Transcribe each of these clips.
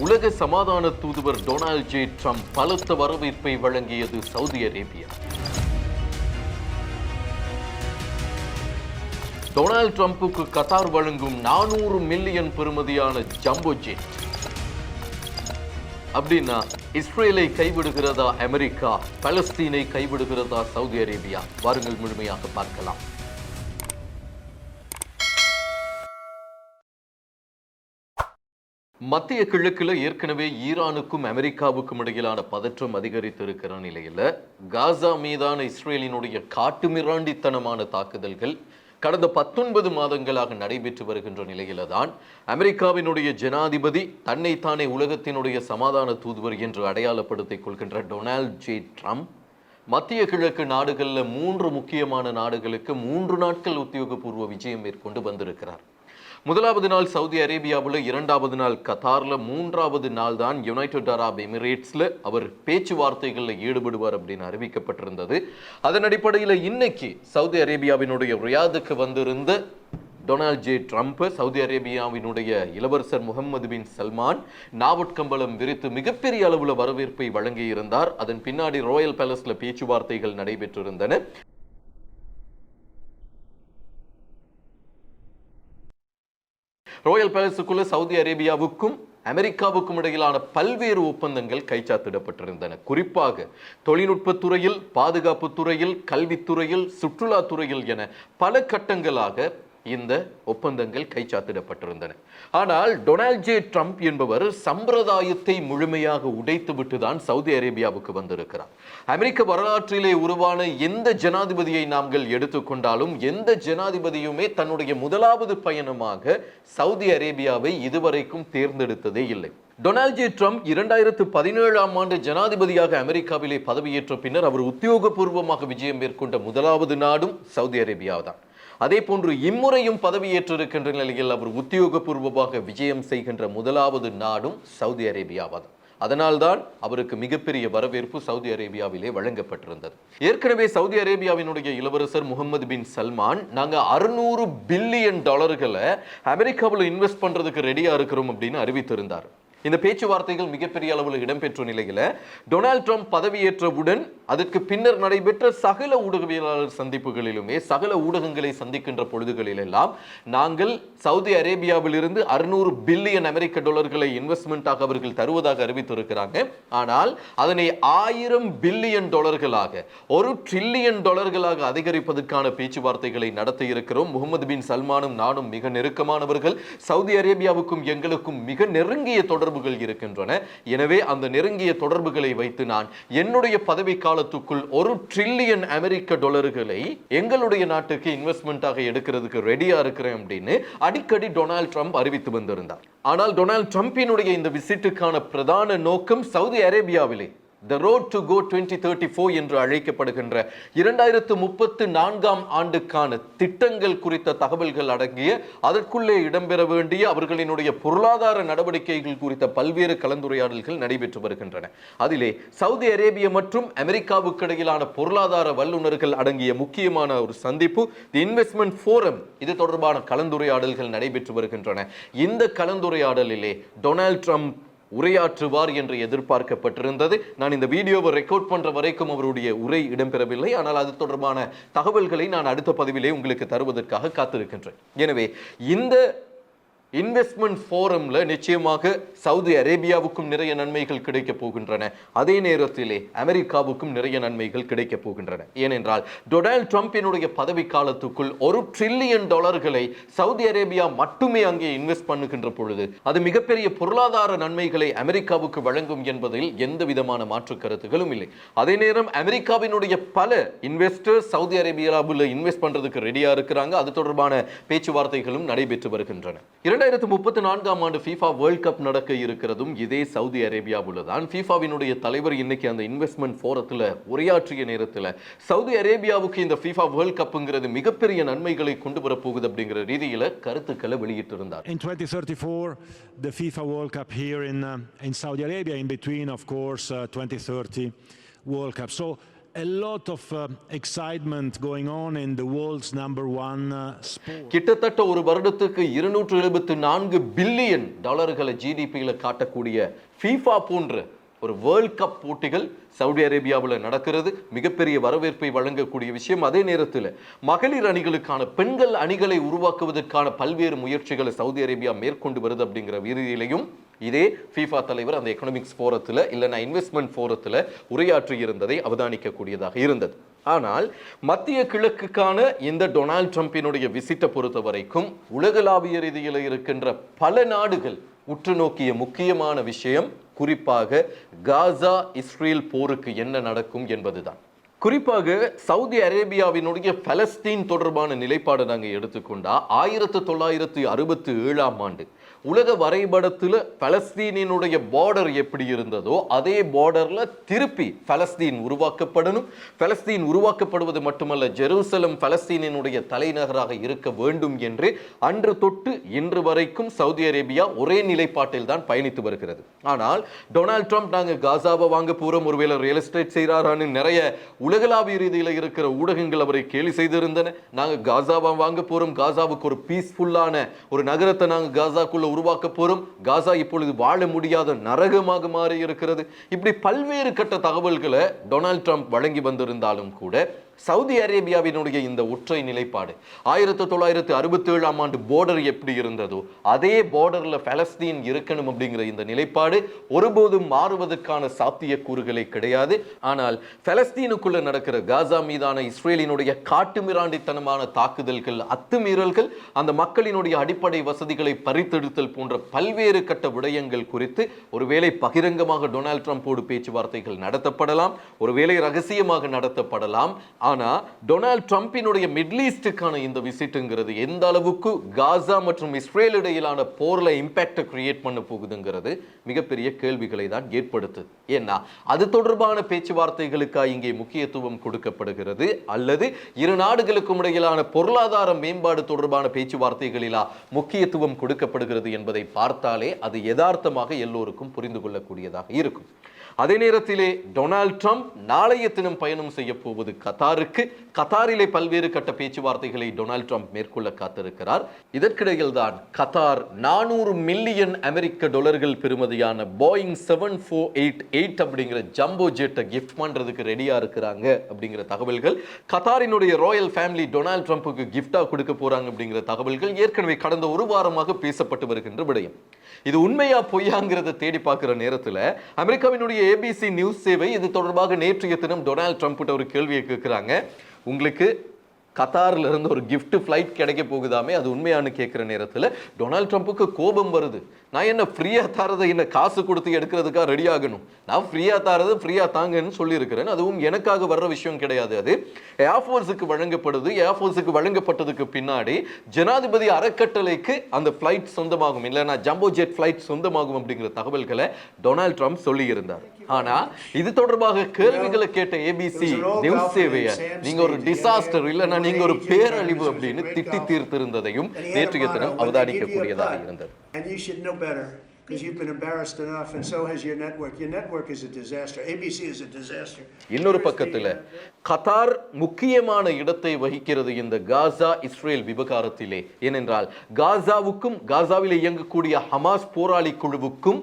உலக சமாதான தூதுவர் டொனால்ட் ஜே ட்ரம்ப் பலத்த வரவேற்பை வழங்கியது சவுதி அரேபியா. டொனால்ட் ட்ரம்புக்கு கத்தார் வழங்கும் நானூறு மில்லியன் பெறுமதியான ஜம்போ ஜெட். அப்படின்னா இஸ்ரேலை கைவிடுகிறதா அமெரிக்கா பலஸ்தீனை கைவிடுகிறதா சவுதி அரேபியா? வாருங்கள் முழுமையாக பார்க்கலாம். மத்திய கிழக்கில் ஏற்கனவே ஈரானுக்கும் அமெரிக்காவுக்கும் இடையிலான பதற்றம் அதிகரித்திருக்கிற நிலையில் காசா மீதான இஸ்ரேலினுடைய காட்டுமிராண்டித்தனமான தாக்குதல்கள் கடந்த பத்தொன்பது மாதங்களாக நடைபெற்று வருகின்ற நிலையில தான் அமெரிக்காவினுடைய ஜனாதிபதி தன்னைத்தானே உலகத்தினுடைய சமாதான தூதுவர் என்று அடையாளப்படுத்திக் கொள்கின்ற டொனால்ட் ஜே ட்ரம்ப் மத்திய கிழக்கு நாடுகளில் மூன்று முக்கியமான நாடுகளுக்கு மூன்று நாட்கள் உத்தியோகபூர்வ விஜயம் மேற்கொண்டு வந்திருக்கிறார். முதலாவது நாள் சவுதி அரேபியாவில் இரண்டாவது நாள் கத்தாரில் மூன்றாவது நாள் தான் யுனைடெட் அரப் எமிரேட்ஸில் அவர் பேச்சுவார்த்தைகளில் ஈடுபடுவார் அப்படின்னு அறிவிக்கப்பட்டிருந்தது. அதன் அடிப்படையில் இன்னைக்கு சவுதி அரேபியாவினுடைய ரியாதுக்கு வந்திருந்த டொனால்ட் ஜே ட்ரம்ப் சவுதி அரேபியாவினுடைய இளவரசர் முகமது பின் சல்மான் நாவட்கம்பளம் விரித்து மிகப்பெரிய அளவில் வரவேற்பை வழங்கியிருந்தார். அதன் பின்னாடி ராயல் பேலஸில் பேச்சுவார்த்தைகள் நடைபெற்றிருந்தன. ராயல் பேலஸுக்குள்ள சவுதி அரேபியாவுக்கும் அமெரிக்காவுக்கும் இடையிலான பல்வேறு ஒப்பந்தங்கள் கைச்சாத்திடப்பட்டிருந்தன. குறிப்பாக தொழில்நுட்பத் துறையில் பாதுகாப்பு துறையில் கல்வித்துறையில் சுற்றுலாத்துறையில் என பல கட்டங்களாக இந்த ஒப்பந்தங்கள் கைச்சாத்திடப்பட்டிருந்தன. ஆனால் டொனால்ட் ஜே ட்ரம்ப் என்பவர் சம்பிரதாயத்தை முழுமையாக உடைத்துவிட்டு தான் சவுதி அரேபியாவுக்கு வந்திருக்கிறார். அமெரிக்க வரலாற்றிலே உருவான எந்த ஜனாதிபதியை நாங்கள் எடுத்துக்கொண்டாலும் எந்த ஜனாதிபதியுமே தன்னுடைய முதலாவது பயணமாக சவுதி அரேபியாவை இதுவரைக்கும் தேர்ந்தெடுத்ததே இல்லை. டொனால்ட் ஜே ட்ரம்ப் இரண்டாயிரத்து பதினேழாம் ஆண்டு ஜனாதிபதியாக அமெரிக்காவிலே பதவியேற்ற பின்னர் அவர் உத்தியோகபூர்வமாக விஜயம் மேற்கொண்ட முதலாவது நாடும் சவுதி அரேபியா தான் அதே போன்று இம்முறையும் பதவியேற்றிருக்கின்ற நிலையில் அவர் உத்தியோகபூர்வமாக விஜயம் செய்கின்ற முதலாவது நாடும் சவுதி அரேபியாவாதான் அதனால்தான் அவருக்கு மிகப்பெரிய வரவேற்பு சவுதி அரேபியாவிலே வழங்கப்பட்டிருந்தது. ஏற்கனவே சவுதி அரேபியாவினுடைய இளவரசர் முகமது பின் சல்மான் நாங்க அறுநூறு பில்லியன் டாலர்களை அமெரிக்காவில் இன்வெஸ்ட் பண்றதுக்கு ரெடியா இருக்கிறோம் அப்படின்னு அறிவித்திருந்தார். இந்த பேச்சுவார்த்தைகள் மிகப்பெரிய அளவில் இடம்பெற்ற நிலையில் டொனால்ட் ட்ரம்ப் பதவியேற்றவுடன் அதற்கு பின்னர் நடைபெற்ற சகல ஊடகவியலாளர் சந்திப்புகளிலுமே சகல ஊடகங்களை சந்திக்கின்ற பொழுதுகளிலெல்லாம் நாங்கள் சவுதி அரேபியாவிலிருந்து அறுநூறு பில்லியன் அமெரிக்க டாலர்களை இன்வெஸ்ட்மெண்ட்டாக அவர்கள் தருவதாக அறிவித்திருக்கிறாங்க. ஆனால் அதனை ஆயிரம் பில்லியன் டாலர்களாக ஒரு ட்ரில்லியன் டாலர்களாக அதிகரிப்பதற்கான பேச்சுவார்த்தைகளை நடத்தி இருக்கிறோம். முகமது பின் சல்மானும் நானும் மிக நெருக்கமானவர்கள். சவுதி அரேபியாவுக்கும் எங்களுக்கும் மிக நெருங்கிய தொடர்புகள் இருக்கின்றன. எனவே அந்த நெருங்கிய தொடர்புகளை வைத்து நான் என்னுடைய பதவிக்கால காலத்துக்குள் ஒரு ட்ரில்லியன் அமெரிக்க டாலர்களை எங்களுடைய நாட்டுக்கு இன்வெஸ்ட்மெண்ட்டாக எடுக்கிறதுக்கு ரெடியா இருக்கிறேன் அப்படின்னு அடிக்கடி டொனால்ட் ட்ரம்ப் அறிவித்து வந்திருந்தார். ஆனால் டொனால்ட் ட்ரம்பினுடைய இந்த விசிட்டுக்கான பிரதான நோக்கம் Saudi அரேபியாவிலே. The road to go twenty thirty four என்று அழைக்கப்படுகின்ற இரண்டாயிரத்து முப்பத்து நான்காம் ஆண்டுக்கான திட்டங்கள் குறித்த தகவல்கள் அடங்கிய அதற்குள்ளே இடம்பெற வேண்டிய அவர்களினுடைய பொருளாதார நடவடிக்கைகள் குறித்த பல்வேறு கலந்துரையாடல்கள் நடைபெற்று வருகின்றன. அதிலே சவுதி அரேபியா மற்றும் அமெரிக்காவுக்கு இடையிலான பொருளாதார வல்லுநர்கள் அடங்கிய முக்கியமான ஒரு சந்திப்பு தி இன்வெஸ்ட்மெண்ட் ஃபோரம் இது தொடர்பான கலந்துரையாடல்கள் நடைபெற்று வருகின்றன. இந்த கலந்துரையாடலிலே டொனால்ட் ட்ரம்ப் உரையாற்றுவார் என்று எதிர்பார்க்கப்பட்டிருந்தது. நான் இந்த வீடியோவை ரெக்கார்ட் பண்ணுற வரைக்கும் அவருடைய உரை இடம்பெறவில்லை. ஆனால் அது தொடர்பான தகவல்களை நான் அடுத்த பதிவிலே உங்களுக்கு தருவதற்காக காத்திருக்கின்றேன். எனவே இந்த இன்வெஸ்ட்மெண்ட் ஃபோரம்ல நிச்சயமாக சவுதி அரேபியாவுக்கும் நிறைய நன்மைகள் கிடைக்கப் போகின்றன. அதே நேரத்திலே அமெரிக்காவுக்கும் நிறைய நன்மைகள் கிடைக்கப் போகின்றன. ஏனென்றால் டொனால்ட் ட்ரம்பினுடைய பதவி காலத்துக்குள் ஒரு ட்ரில்லியன் டாலர்களை சவுதி அரேபியா மட்டுமே அங்கே இன்வெஸ்ட் பண்ணுகின்ற பொழுது அது மிகப்பெரிய பொருளாதார நன்மைகளை அமெரிக்காவுக்கு வழங்கும் என்பதில் எந்த விதமான மாற்று கருத்துகளும் இல்லை. அதே நேரம் அமெரிக்காவினுடைய பல இன்வெஸ்டர்ஸ் சவுதி அரேபியாவில் இன்வெஸ்ட் பண்ணுறதுக்கு ரெடியாக இருக்கிறாங்க. அது தொடர்பான பேச்சுவார்த்தைகளும் நடைபெற்று வருகின்றன. இரண்டாயிரத்து முப்பத்தி நான்காம் ஆண்டு ஃபீஃபா வேர்ல்ட் கப் நடக்க இருக்கிறதும் இதே சவுதி அரேபியாவில் தான் ஃபீஃபாவினுடைய தலைவர் இன்னைக்கு அந்த இன்வெஸ்ட்மெண்ட் ஃபோரத்தில் உரையாற்றிய நேரத்தில் சவுதி அரேபியாவுக்கு இந்த ஃபீஃபா வேர்ல்ட் கப்புங்கிறது மிகப்பெரிய நன்மைகளை கொண்டு வரப்போகுது அப்படிங்கிற ரீதியில் கருத்துக்களை வெளியிட்டிருந்தார் In 2034, the FIFA World Cup here in, uh, in Saudi Arabia, in between, of course, uh, 2030 World Cup. So கிட்டத்தட்ட ஒரு வருடத்துக்கு இருநூற்று எழுபத்து நான்கு பில்லியன் டாலர்களை ஜிடிபியில் காட்டக்கூடிய ஃபீஃபா போன்ற ஒரு வேர்ல்ட் கப் போட்டிகள் சவுதி அரேபியாவில் நடக்கிறது. மிகப்பெரிய வரவேற்பை வழங்கக்கூடிய விஷயம் அதே நேரத்தில் மகளிர் அணிகளுக்கான பெண்கள் அணிகளை உருவாக்குவதற்கான பல்வேறு முயற்சிகளை சவுதி அரேபியா மேற்கொண்டு வருது அப்படிங்கிற ரீதியிலையும் இதே ஃபீஃபா தலைவர் அந்த எக்கனாமிக்ஸ் ஃபோரத்தில் இல்லைனா இன்வெஸ்ட்மெண்ட் ஃபோரத்தில் உரையாற்றி இருந்ததை அவதானிக்கக்கூடியதாக இருந்தது. ஆனால் மத்திய கிழக்குக்கான இந்த டொனால்ட் ட்ரம்பினுடைய விசிட்டை பொறுத்த வரைக்கும் உலகளாவிய ரீதியில் இருக்கின்ற பல நாடுகள் உற்று நோக்கிய முக்கியமான விஷயம் குறிப்பாக காசா இஸ்ரேல் போருக்கு என்ன நடக்கும் என்பதுதான். குறிப்பாக சவுதி அரேபியாவினுடைய பலஸ்தீன் தொடர்பான நிலைப்பாடு நாங்கள் எடுத்துக்கொண்டா ஆயிரத்து தொள்ளாயிரத்து அறுபத்தி ஏழாம் ஆண்டு உலக வரைபடத்தில் பலஸ்தீனினுடைய பார்டர் எப்படி இருந்ததோ அதே பார்டரில் திருப்பி பலஸ்தீன் உருவாக்கப்படணும். பலஸ்தீன் உருவாக்கப்படுவது மட்டுமல்ல ஜெருசலம் பலஸ்தீனினுடைய தலைநகராக இருக்க வேண்டும் என்று அன்று தொட்டு இன்று வரைக்கும் சவுதி அரேபியா ஒரே நிலைப்பாட்டில் தான் பயணித்து வருகிறது. ஆனால் டொனால்ட் ட்ரம்ப் நாங்கள் காசாவை வாங்க போகிறோம் ஒருவேளை ரியல் எஸ்டேட் செய்கிறாரான்னு நிறைய உலகளாவிய ரீதியில் இருக்கிற ஊடகங்கள் அவரை கேலி செய்திருந்தன. நாங்கள் காசாவை வாங்க போகிறோம் காசாவுக்கு ஒரு பீஸ்ஃபுல்லான ஒரு நகரத்தை நாங்கள் காசாக்குள்ள உருவாக்க போறோம் காசா இப்பொழுது வாழ முடியாத நரகமாக மாறி இருக்கிறது இப்படி பல்வேறு கட்ட தகவல்களை டொனால்ட் ட்ரம்ப் வழங்கி வந்திருந்தாலும் கூட சவுதி அரேபியாவினுடைய இந்த ஒற்றை நிலைப்பாடு. ஆயிரத்தி தொள்ளாயிரத்தி அறுபத்தி ஏழாம் ஆண்டு போர்டர் எப்படி இருந்ததோ அதே போர்டரில் பலஸ்தீன் இருக்கணும் அப்படிங்கிற இந்த நிலைப்பாடு ஒருபோதும் மாறுவதற்கான சாத்தியக்கூறுகளே கிடையாது. ஆனால் பலஸ்தீனுக்குள்ள நடக்கிற காசா மீதான இஸ்ரேலினுடைய காட்டுமிராண்டித்தனமான தாக்குதல்கள் அத்துமீறல்கள் அந்த மக்களினுடைய அடிப்படை வசதிகளை பறித்தெடுத்தல் போன்ற பல்வேறு கட்ட விடயங்கள் குறித்து ஒருவேளை பகிரங்கமாக டொனால்ட் ட்ரம்போடு பேச்சுவார்த்தைகள் நடத்தப்படலாம் ஒருவேளை ரகசியமாக நடத்தப்படலாம். ஆனால் டொனால்ட் ட்ரம்பினுடைய மிடில் ஈஸ்டுக்கான இந்த விசிட்டுங்கிறது எந்த அளவுக்கு காசா மற்றும் இஸ்ரேல் இடையிலான போர்ல இம்பேக்டை கிரியேட் பண்ண போகுதுங்கிறது மிகப்பெரிய கேள்விகளை தான் ஏற்படுத்து. ஏன்னா அது தொடர்பான பேச்சுவார்த்தைகளுக்காக இங்கே முக்கியத்துவம் கொடுக்கப்படுகிறது? அல்லது இரு நாடுகளுக்கும் இடையிலான பொருளாதார மேம்பாடு தொடர்பான பேச்சுவார்த்தைகளிலா முக்கியத்துவம் கொடுக்கப்படுகிறது என்பதை பார்த்தாலே அது யதார்த்தமாக எல்லோருக்கும் புரிந்து கொள்ளக்கூடியதாக இருக்கும். அதே நேரத்திலே டொனால்ட் ட்ரம்ப் நாளைய தினம் பயணம் செய்ய போவது கத்தாருக்கு. கத்தாரிலே பல்வேறு கட்ட பேச்சுவார்த்தைகளை டொனால்ட் ட்ரம்ப் மேற்கொள்ள காத்திருக்கிறார். இதற்கிடையில் தான் கத்தார் நானூறு மில்லியன் அமெரிக்க டாலர்கள் பெறுமதியான Boeing seven four eight eight அப்படிங்கிற ஜம்போ ஜெட்டை கிஃப்ட் பண்ணுறதுக்கு ரெடியா இருக்கிறாங்க அப்படிங்கிற தகவல்கள். கத்தாரினுடைய ராயல் ஃபேமிலி டொனால்ட் ட்ரம்ப்புக்கு கிஃப்டாக கொடுக்க போறாங்க அப்படிங்கிற தகவல்கள் ஏற்கனவே கடந்த ஒரு வாரமாக பேசப்பட்டு வருகின்ற விடயம். இது உண்மையா பொய்யாங்கிறத தேடி பார்க்கிற நேரத்துல அமெரிக்காவினுடைய ஏபிசி நியூஸ் சேவை இது தொடர்பாக நேற்றைய தினம் டொனால்ட் ட்ரம்ப் ஒரு கேள்வியை கேட்குறாங்க. உங்களுக்கு கத்தார்ல இருந்து ஒரு gift ஃப்ளைட் கிடைக்க போகுதாமே அது உண்மையான்னு கேட்குற நேரத்துல டொனால்ட் ட்ரம்ப்புக்கு கோபம் வருது. நான் என்ன ஃப்ரீயா தரதை என்ன காசு கொடுத்து எடுக்கிறதுக்காக ரெடி ஆகணும்? நான் ஃப்ரீயா தரது ஃப்ரீயா தாங்கன்னு சொல்லியிருக்கிறேன். அதுவும் எனக்காக வர்ற விஷயம் கிடையாது அது. ஏர்ஃபோர்ஸுக்கு வழங்கப்படுது. ஏர்ஃபோர்ஸுக்கு வழங்கப்பட்டதுக்கு பின்னாடி ஜனாதிபதி அறக்கட்டளைக்கு அந்த ஃப்ளைட் சொந்தமாகும். இல்லைன்னா ஜம்போ ஜெட் ஃப்ளைட் சொந்தமாகும் அப்படிங்கிற தகவல்களை டொனால்ட் ட்ரம்ப் சொல்லியிருந்தார். ஆனா இது தொடர்பாக கேள்விகளை கேட்ட ஏபிசி நியூஸ் சேவையை நீங்க ஒரு டிசாஸ்டர் இல்லைன்னா நீங்க ஒரு பேரழிவு அப்படின்னு திட்டி தீர்த்திருந்ததையும் நேற்றைய தினம் அவதானிக்கக்கூடியதாக இருந்தது. இன்னொரு பக்கத்துல கத்தார் முக்கியமான இடத்தை வகிக்கிறது இந்த காசா இஸ்ரேல் விவகாரத்திலே. ஏனென்றால் காசாவுக்கும் காசாவில் இயங்கக்கூடிய ஹமாஸ் போராளி குழுவுக்கும்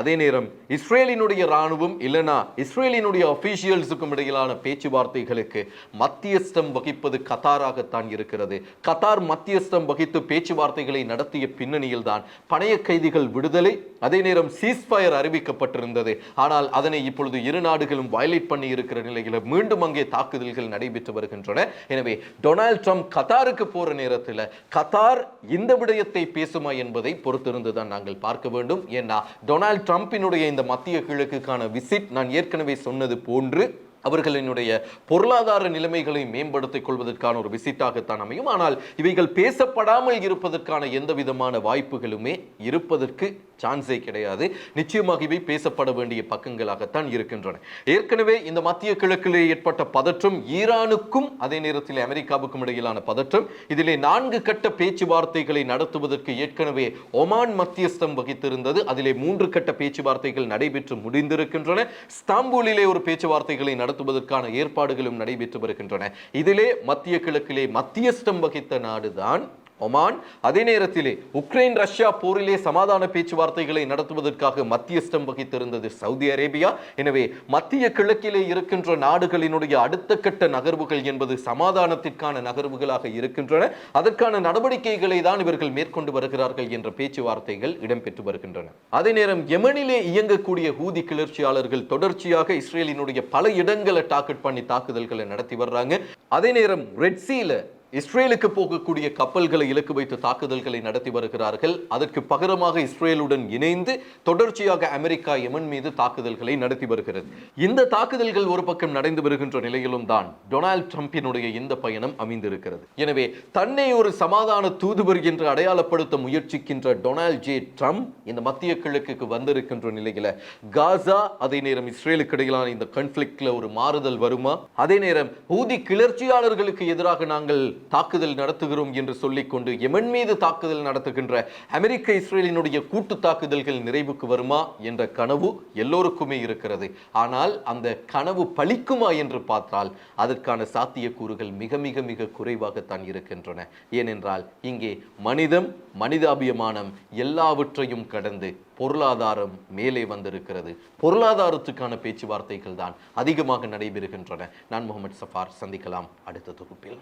அதே நேரம் இஸ்ரேலினுடைய ராணுவம் இல்லைனா இஸ்ரேலினுடைய அஃபீஷியல்ஸுக்கும் இடையிலான பேச்சுவார்த்தைகளுக்கு மத்தியஸ்தம் வகிப்பது கத்தாராகத்தான் இருக்கிறது. கத்தார் மத்தியஸ்தம் வகித்து பேச்சுவார்த்தைகளை நடத்திய பின்னணியில் தான் பணைய கைதிகள் விடுதலை அதே நேரம் சீஸ்ஃபயர் அறிவிக்கப்பட்டிருந்தது. ஆனால் அதனை இப்பொழுது இரு நாடுகளும் வயலேட் பண்ணி இருக்கிற நிலையில் மீண்டும் அங்கே தாக்குதல்கள் நடைபெற்று வருகின்றன. எனவே டொனால்ட் ட்ரம்ப் கத்தாருக்கு போற நேரத்தில் கத்தார் இந்த விடயத்தை பேசுமா என்பதை பொறுத்திருந்து தான் நாங்கள் பார்க்க வேண்டும். ஏன்னா டொனால்ட் ட்ரம்பினுடைய இந்த மத்திய கிழக்குக்கான விசிட் நான் ஏற்கனவே சொன்னது போன்று அவர்களினுடைய பொருளாதார நிலைமைகளை மேம்படுத்திக் கொள்வதற்கான ஒரு விசிட்டாகத்தான் அமையும். ஆனால் இவைகள் பேசப்படாமல் இருப்பதற்கான எந்த விதமான வாய்ப்புகளுமே இருப்பதற்கு சான்ஸே கிடையாது. நிச்சயமாக இவை பேசப்பட வேண்டிய பக்கங்களாகத்தான் இருக்கின்றன. ஏற்கனவே இந்த மத்திய கிழக்கிலே ஏற்பட்ட பதற்றம் ஈரானுக்கும் அதே நேரத்தில் அமெரிக்காவுக்கும் இடையிலான பதற்றம் இதிலே நான்கு கட்ட பேச்சுவார்த்தைகளை நடத்துவதற்கு ஏற்கனவே ஒமான் மத்தியஸ்தம் வகித்திருந்தது. அதிலே மூன்று கட்ட பேச்சுவார்த்தைகள் நடைபெற்று முடிந்திருக்கின்றன. ஸ்தாம்பூலிலே ஒரு பேச்சுவார்த்தைகளை நடத்த நடத்துவதற்கான ஏற்பாடுகளும் நடைபெற்று வருகின்றன. இதிலே மத்திய கிழக்கிலே மத்தியஸ்தம் வகித்த நாடுதான் ஒமான் அதே நேரத்திலே உக்ரைன் ரஷ்யா போரிலே சமாதான பேச்சுவார்த்தைகளை நடத்துவதற்காக மத்தியஸ்தம் வகித்திருந்தது சவுதி அரேபியா. எனவே மத்திய கிழக்கிலே இருக்கின்ற நாடுகளினுடைய அடுத்த கட்ட நகர்வுகள் என்பது சமாதானத்திற்கான நகர்வுகளாக இருக்கின்றன. அதற்கான நடவடிக்கைகளை தான் இவர்கள் மேற்கொண்டு வருகிறார்கள் என்ற பேச்சுவார்த்தைகள் இடம்பெற்று வருகின்றன. அதே நேரம் யெமனிலே இயங்கக்கூடிய ஹூதி கிளர்ச்சியாளர்கள் தொடர்ச்சியாக இஸ்ரேலினுடைய பல இடங்களை டார்கெட் பண்ணி தாக்குதல்களை நடத்தி வர்றாங்க. அதே நேரம் ரெட்சியில இஸ்ரேலுக்கு போகக்கூடிய கப்பல்களை இலக்கு வைத்து தாக்குதல்களை நடத்தி வருகிறார்கள். அதற்கு பகரமாக இஸ்ரேலுடன் இணைந்து தொடர்ச்சியாக அமெரிக்கா எமன் மீது தாக்குதல்களை நடத்தி வருகிறது. இந்த தாக்குதல்கள் ஒரு பக்கம் நடந்து வருகின்ற நிலையிலும் தான் டொனால்ட் ட்ரம்பினுடைய இந்த பயணம் அமைந்திருக்கிறது. எனவே தன்னை ஒரு சமாதான தூதுவர் என்று அடையாளப்படுத்த முயற்சிக்கின்ற டொனால்ட் ஜே ட்ரம்ப் இந்த மத்திய கிழக்குக்கு வந்திருக்கின்ற நிலையில காசா அதே நேரம் இஸ்ரேலுக்கு இடையிலான இந்த கன்ஃபிளிக்ட்ல ஒரு மாறுதல் வருமா? அதே நேரம் ஊதி கிளர்ச்சியாளர்களுக்கு எதிராக நாங்கள் தாக்குதல் நடத்துகிறோம் என்று சொல்லிக்கொண்டு யெமன் மீது தாக்குதல் நடத்துகின்ற அமெரிக்க இஸ்ரேலினுடைய கூட்டு தாக்குதல்கள் நிறைவுக்கு வருமா என்ற கனவு எல்லோருக்குமே இருக்கிறது. ஆனால் அந்த கனவு பலிக்குமா என்று பார்த்தால் அதற்கான சாத்தியக்கூறுகள் மிக மிக மிக குறைவாகத்தான் இருக்கின்றன. ஏனென்றால் இங்கே மனிதம் மனிதாபியமானம் எல்லாவற்றையும் கடந்து பொருளாதாரம் மேலே வந்திருக்கிறது. பொருளாதாரத்துக்கான பேச்சுவார்த்தைகள் தான் அதிகமாக நடைபெறுகின்றன. நான் முகமது சஃபார். சந்திக்கலாம் அடுத்த தொகுப்பில்.